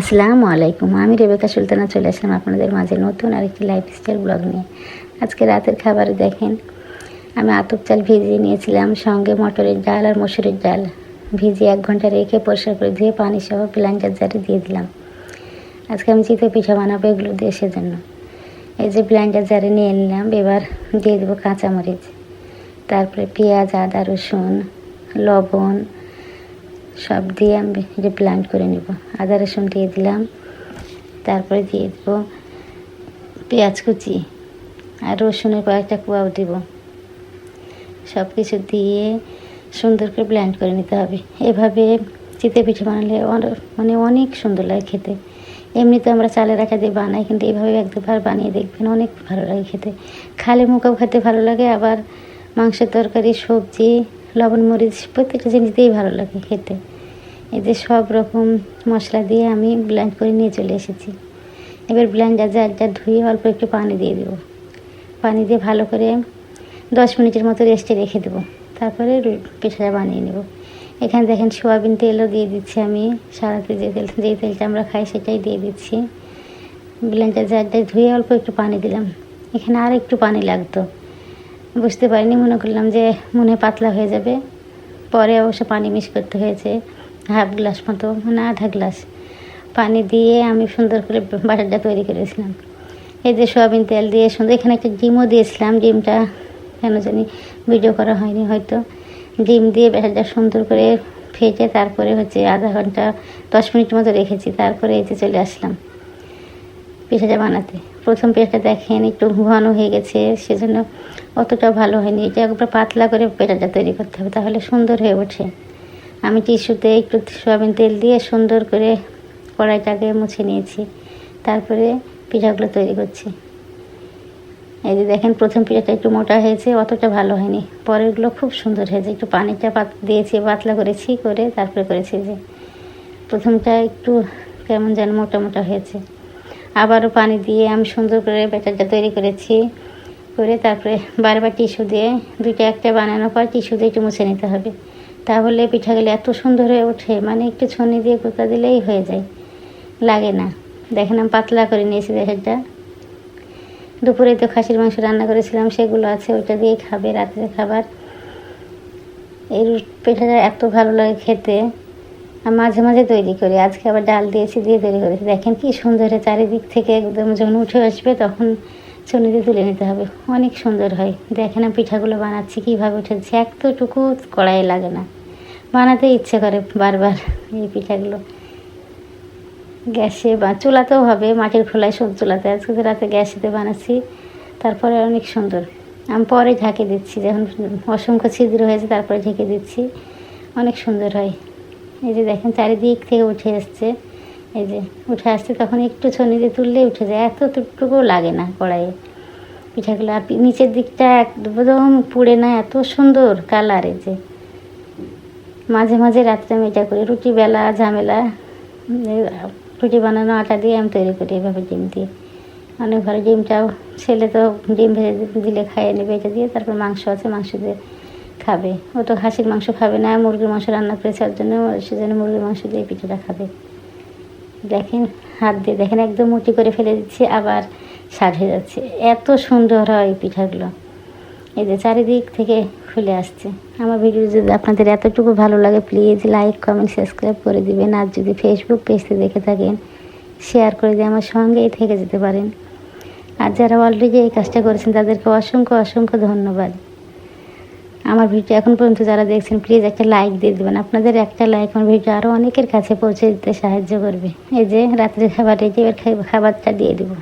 আসসালামু আলাইকুম। আমি রেবেকা সুলতানা, চলে আসলাম আপনাদের মাঝে নতুন আরেকটি লাইফস্টাইল ব্লগ নিয়ে। আজকে রাতের খাবারে দেখেন, আমি আতপ চাল ভিজিয়ে নিয়েছিলাম, সঙ্গে মটরের ডাল আর মসুরের ডাল। ভিজিয়ে এক ঘণ্টা রেখে পরিষ্কার করে ধুয়ে পানি সহ ব্লান্ডার জারে দিয়ে দিলাম। আজকে আমি চিতই পিঠা বানাবো এগুলো দিয়ে সেজন্য। এই যে ব্লান্ডার জারে নিয়ে নিলাম, এবার দিয়ে দেবো কাঁচামরিচ। তারপরে পেঁয়াজ, আদা, রসুন, লবণ সব দিয়ে আমি যে ব্লান্ড করে নেব। আদা, রসুন দিয়ে দিলাম। তারপরে দিয়ে দেব পেঁয়াজ কুচি আর রসুনের কয়েকটা কুয়াও দেব। সব কিছু দিয়ে সুন্দর করে ব্ল্যান্ড করে নিতে হবে। এভাবে চিতে পিঠে বানালে মানে অনেক সুন্দর লাগে খেতে। এমনিতে আমরা চালের রাখা দিয়ে বানাই, কিন্তু এইভাবে এক দুবার বানিয়ে দেখবেন অনেক ভালো লাগে খেতে। খালে মুখাও খেতে ভালো লাগে, আবার মাংসের তরকারি, সবজি লবণ, মরিচ, প্রত্যেকটা জিনিস দিয়েই ভালো লাগে খেতে। যে সব রকম মশলা দিয়ে আমি ব্লেন্ড করে নিয়ে চলে এসেছি। এবার ব্লেন্ডার জারটা ধুয়ে অল্প একটু পানি দিয়ে দেবো। পানি দিয়ে ভালো করে দশ মিনিটের মতো রেস্টে রেখে দেবো। তারপরে পিঠাটা বানিয়ে নেব। এখানে দেখেন সোয়াবিন তেলও দিয়ে দিচ্ছি আমি। সারাতে যে তেল যেই তেলটা আমরা খাই সেটাই দিয়ে দিচ্ছি। ব্লেন্ডার জারটা ধুয়ে অল্প একটু পানি দিলাম। এখানে আর একটু পানি লাগতো। বুঝতে পারিনি, মনে করলাম যে মনে পাতলা হয়ে যাবে। পরে অবশ্য পানি মিক্স করতে হয়েছে হাফ গ্লাস মতো মানে আধা গ্লাস পানি দিয়ে আমি সুন্দর করে বাটারটা তৈরি করেছিলাম। এই যে সয়াবিন তেল দিয়ে সুন্দর, এখানে একটা ডিমও দিয়েছিলাম, ডিমটা কেন জানি ভিডিও করা হয়নি হয়তো। ডিম দিয়ে ব্যাটারটা সুন্দর করে ফেটে তারপরে হচ্ছে আধা ঘণ্টা, দশ মিনিট মতো রেখেছি, তারপরে এই যে চলে আসলাম পিঠাটা বানাতে। প্রথম পিঠাটা দেখেন, একটু ঘন হয়ে গেছে, সেজন্য অতটা ভালো হয়নি। এটা একবার পাতলা করে পেটাটা তৈরি করতে হবে, তাহলে সুন্দর হয়ে ওঠে। আমি টিস্যুতে একটু সয়াবিন তেল দিয়ে সুন্দর করে কড়াইটাকে মুছে নিয়েছি, তারপরে পিঠাগুলো তৈরি করছি। এই যে দেখেন, প্রথম পিঠাটা একটু মোটা হয়েছে, অতটা ভালো হয়নি। পরেরগুলো খুব সুন্দর হয়েছে, একটু পানিটা পাত, দিয়েছি, পাতলা করেছি, করে তারপরে করেছি যে। প্রথমটা একটু কেমন যেন মোটা মোটা হয়েছে। আবারও পানি দিয়ে আমি সুন্দর করে ব্যাটারটা তৈরি করেছি। করে তারপরে বারবার টিস্যু দিয়ে দুইটা একটা বানানোর পর টিস্যু দিয়ে একটু মুছে নিতে হবে। তাহলে পিঠাগুলো এত সুন্দর হয়ে ওঠে মানে একটু ছনি দিয়ে কোথা দিলেই হয়ে যায়। লাগে না। দেখেন আমি পাতলা করে নিয়েছি ব্যাটারটা। দুপুরে তো খাসির মাংস রান্না করেছিলাম, সেগুলো আছে, ওইটা দিয়ে খাবে, রাতের খাবার। এই পিঠাটা এত ভালো লাগে খেতে। আর মাঝে মাঝে তৈরি করি। আজকে আবার ডাল দিয়েছি, দিয়ে তৈরি করেছি। দেখেন কি সুন্দর চারিদিক থেকে একদম যখন উঠে আসবে তখন চুনিতে তুলে নিতে হবে। অনেক সুন্দর হয়। দেখেন পিঠাগুলো বানাচ্ছি, কীভাবে উঠেছে। এতটুকু কড়াই লাগে না। বানাতে ইচ্ছে করে বারবার এই পিঠাগুলো। গ্যাসে বা, চুলাতেও হবে, মাটির খোলায় সব চুলাতে। আজকে তো রাতে গ্যাসেতে বানাচ্ছি, তারপরে অনেক সুন্দর। আমি পরে ঢাকে দিচ্ছি, যখন অসংখ্য ছিদ্র হয়েছে তারপরে ঢেকে দিচ্ছি। অনেক সুন্দর হয়। এই যে দেখেন চারিদিক থেকে উঠে আসছে। এই যে উঠে আসছে তখন একটু ছনিতে তুললেই উঠে যায়। এতটুকু লাগে না কড়াইয়ে। পিঠাগুলো আর নিচের দিকটা একদম পুড়ে না, এত সুন্দর কালার এই যে। মাঝে মাঝে রাত্রে আমি এটা করি। রুটি বেলা, ঝামেলা রুটি বানানো, আটা দিয়ে আমি তৈরি করি এভাবে ডিম দিয়ে। অনেক ভালো ডিমটাও ছেলে তো ডিম ভেজে দিলে খাইয়ে নেবে এটা দিয়ে। তারপর মাংস আছে, মাংস দিয়ে খাবে। ও তো খাসির মাংস খাবে না, মুরগির মাংস রান্না করেছে ওর জন্য, সে সেজন্য মুরগির মাংস দিয়ে পিঠাটা খাবে। দেখেন, হাত দিয়ে দেখেন, একদম মুটি করে ফেলে দিচ্ছি, আবার স্বাদ হয়ে যাচ্ছে। এত সুন্দর হয় এই পিঠাগুলো। এই যে চারিদিক থেকে খুলে আসছে। আমার ভিডিও যদি আপনাদের এতটুকু ভালো লাগে প্লিজ লাইক কমেন্ট সাবস্ক্রাইব করে দিবেন। আর যদি ফেসবুক পেজতে দেখে থাকেন শেয়ার করে দিয়ে আমার সঙ্গেই থেকে যেতে পারেন। আর যারা অলরেডি এই কাজটা করেছেন, তাদেরকে অসংখ্য অসংখ্য ধন্যবাদ। আমার ভিডিও এখন পর্যন্ত যারা দেখছেন প্লিজ একটা লাইক দিয়ে দেবেন। আপনাদের একটা লাইক আমার ভিডিও আরও অনেকের কাছে পৌঁছে দিতে সাহায্য করবে। এই যে রাত্রে খাবারটা যে এবার খাবারটা দিয়ে দেবো।